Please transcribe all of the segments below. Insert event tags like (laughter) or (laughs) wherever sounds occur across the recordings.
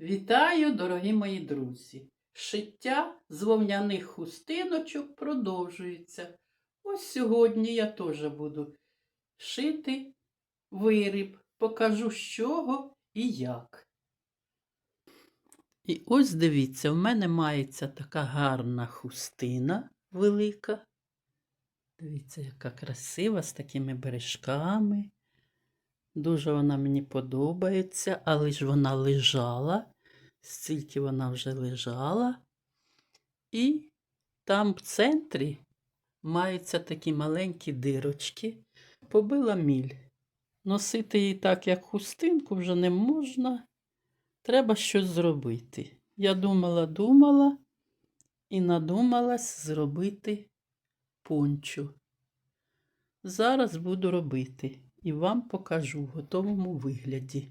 Вітаю, дорогі мої друзі! Шиття з вовняних хустиночок продовжується. Ось сьогодні я теж буду шити виріб, покажу з чого і як. І ось дивіться, в мене мається така гарна хустина велика. Дивіться, яка красива з такими бережками. Дуже вона мені подобається, але ж вона лежала, стільки вона вже лежала. І там в центрі маються такі маленькі дирочки. Побила міль. Носити її так, як хустинку, вже не можна. Треба щось зробити. Я думала, думала і надумалась зробити пончо. Зараз буду робити і вам покажу в готовому вигляді.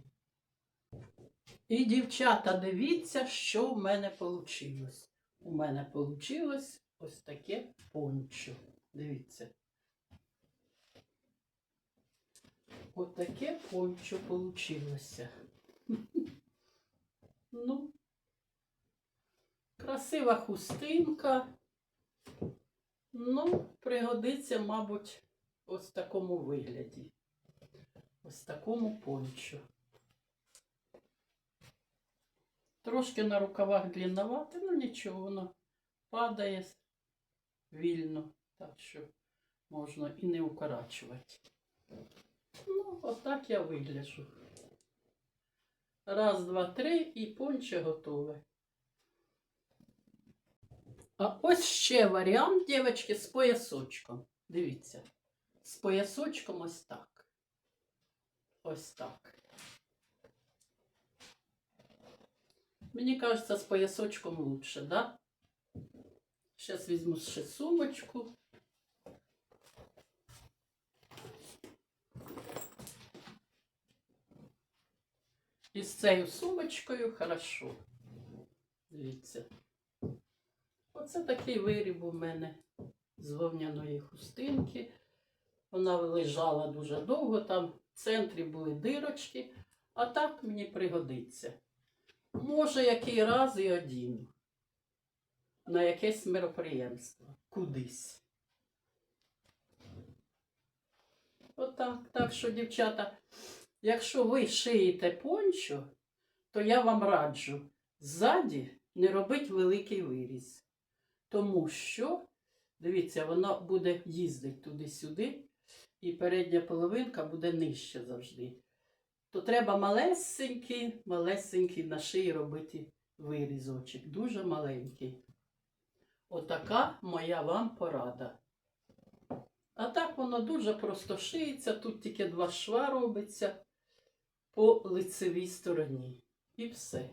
І, дівчата, дивіться, що в мене вийшло. У мене вийшло ось таке пончо. Дивіться. Ось таке пончо вийшло. (laughs) Ну, красива хустинка. Ну, пригодиться, мабуть, ось такому вигляді. Ось такому пончо. Трошки на рукавах длинновато, ну нічого, воно падає вільно, так що можна і не укорачувати. Ну, отак я вигляджу. Раз, два, три і понче готове. А ось ще варіант, дівчатки, з поясочком. Дивіться. З поясочком ось так. Ось так. Мені кажется, з поясочком лучше, да? Сейчас візьму ще сумочку. І з цією сумочкою хорошо. Дивіться. Оце такий виріб у мене з вовняної хустинки. Вона лежала дуже довго, там в центрі були дирочки, а так мені пригодиться. Може, який раз і одіну. На якесь мероприємство. Кудись. Отак. Так що, дівчата, якщо ви шиєте пончо, то я вам раджу ззаді не робити великий виріз. Тому що, дивіться, воно буде їздити туди-сюди, і передня половинка буде нижче завжди. То треба малесенький, малесенький на шиї робити вирізочок. Дуже маленький. Отака моя вам порада. А так воно дуже просто шиється. Тут тільки два шва робиться по лицевій стороні. І все.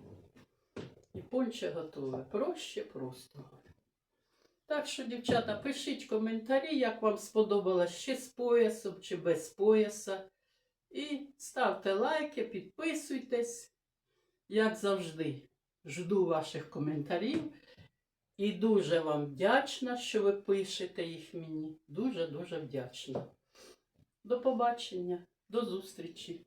І понче готове. Проще просто. Так що, дівчата, пишіть коментарі, як вам сподобалось чи з поясом, чи без пояса. І ставте лайки, підписуйтесь. Як завжди, жду ваших коментарів. І дуже вам вдячна, що ви пишете їх мені. Дуже-дуже вдячна. До побачення, до зустрічі!